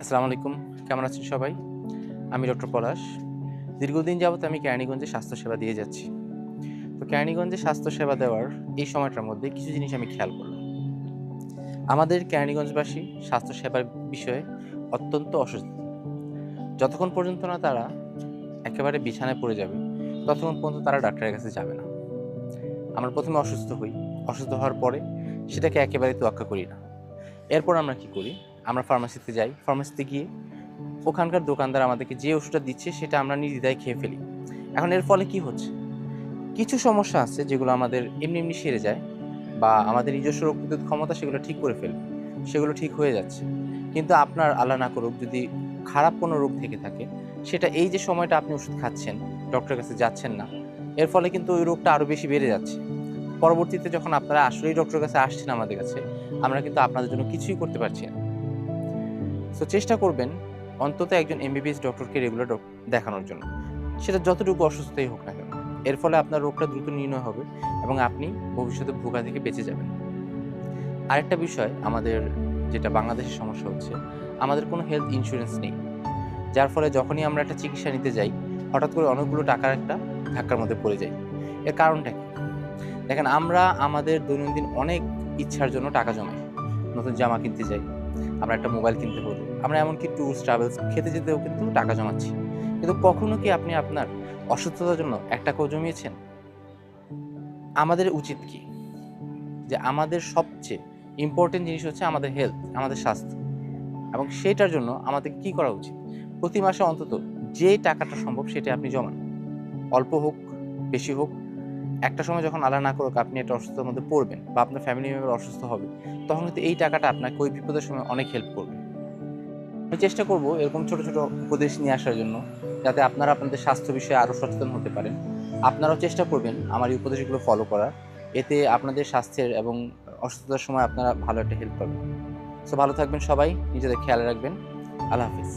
আসসালামু আলাইকুম। কেমন আছেন সবাই? আমি ডক্টর পলাশ। দীর্ঘদিন যাবত আমি কেরানীগঞ্জে স্বাস্থ্যসেবা দিয়ে যাচ্ছি। তো কেরানীগঞ্জে স্বাস্থ্যসেবা দেওয়ার এই সময়টার মধ্যে কিছু জিনিস আমি খেয়াল করলাম। আমাদের কেরানীগঞ্জবাসী স্বাস্থ্যসেবার বিষয়ে অত্যন্ত অসুস্থ যতক্ষণ পর্যন্ত না তারা একেবারে বিছানায় পড়ে যাবে, ততক্ষণ পর্যন্ত তারা ডাক্তারের কাছে যাবে না। আমরা প্রথমে অসুস্থ হই। অসুস্থ হওয়ার পরে সেটাকে একেবারে তোয়াক্কা করি না। এরপর আমরা কি করি? আমরা ফার্মাসিতে যাই ফার্মাসিতে গিয়ে ওখানকার দোকানদার আমাদেরকে যে ওষুধটা দিচ্ছে সেটা আমরা নির্দ্বিধায় খেয়ে ফেলি। এখন এর ফলে কি হচ্ছে? কিছু সমস্যা আছে যেগুলো আমাদের এমনি এমনি সেরে যায় বা আমাদের নিজস্ব রোগ প্রতিরোধ ক্ষমতা সেগুলো ঠিক করে ফেলে, সেগুলো ঠিক হয়ে যাচ্ছে। কিন্তু আপনার আল্লাহ না করুক, যদি খারাপ কোনো রোগ থেকে থাকে, সেটা এই যে সময়টা আপনি ওষুধ খাচ্ছেন ডক্টরের কাছে যাচ্ছেন না, এর ফলে কিন্তু ওই রোগটা আরও বেশি বেড়ে যাচ্ছে। পরবর্তীতে যখন আপনারা আসলেই ডক্টরের কাছে আসছেন আমাদের কাছে, আমরা কিন্তু আপনাদের জন্য কিছুই করতে পারছি না। সো চেষ্টা করবেন অন্তত একজন এমবিবিএস ডক্টরকে রেগুলার দেখানোর জন্য। সেটা যতটুকু অসুস্থই হোক না কেন। এর ফলে আপনার রোগটা দ্রুত নির্ণয় হবে এবং আপনি ভবিষ্যতে ভোগা থেকে বেঁচে যাবেন। আরেকটা বিষয়, আমাদের যেটা বাংলাদেশের সমস্যা হচ্ছে, আমাদের কোনো হেলথ ইন্স্যুরেন্স নেই। যার ফলে যখনই আমরা একটা চিকিৎসা নিতে যাই, হঠাৎ করে অনেকগুলো টাকার একটা ধাক্কার মধ্যে পড়ে যাই। এর কারণটা কি? দেখেন, আমরা আমাদের দৈনন্দিন অনেক ইচ্ছার জন্য টাকা জমাই। নতুন জামা কিনতে যাই আমরা একটা মোবাইল কিনতে হলো আমরা এমনকি ট্যুরস, ট্রাভেলস খেতে যেতেও কিন্তু টাকা জমাচ্ছি। কিন্তু কখনো কি আপনি আপনার অসুস্থতার জন্য এক টাকাও জমিয়েছেন? আমাদের উচিত কি? যে আমাদের সবচেয়ে ইম্পর্টেন্ট জিনিস হচ্ছে আমাদের হেলথ আমাদের স্বাস্থ্য। এবং সেটার জন্য আমাদের কি করা উচিত? প্রতি মাসে অন্তত যে টাকাটা সম্ভব সেটা আপনি জমান। অল্প হোক, বেশি হোক একটা সময় যখন আল্লাহ না করুক, আপনি একটা অসুস্থতার মধ্যে পড়বেন বা আপনার ফ্যামিলি মেম্বার অসুস্থ হবে, তখন কিন্তু এই টাকাটা আপনাকে ওই বিপদের সময় অনেক হেল্প করবে। আমি চেষ্টা করব এরকম ছোট ছোট উপদেশ নিয়ে আসার জন্য, যাতে আপনারা আপনাদের স্বাস্থ্য বিষয়ে আরও সচেতন হতে পারেন। আপনারাও চেষ্টা করবেন আমার এই উপদেশগুলো ফলো করার। এতে আপনাদের স্বাস্থ্যের এবং অসুস্থতার সময় আপনারা ভালো একটা হেল্প পাবেন। সো ভালো থাকবেন সবাই, নিজেদের খেয়াল রাখবেন। আল্লাহ হাফিজ।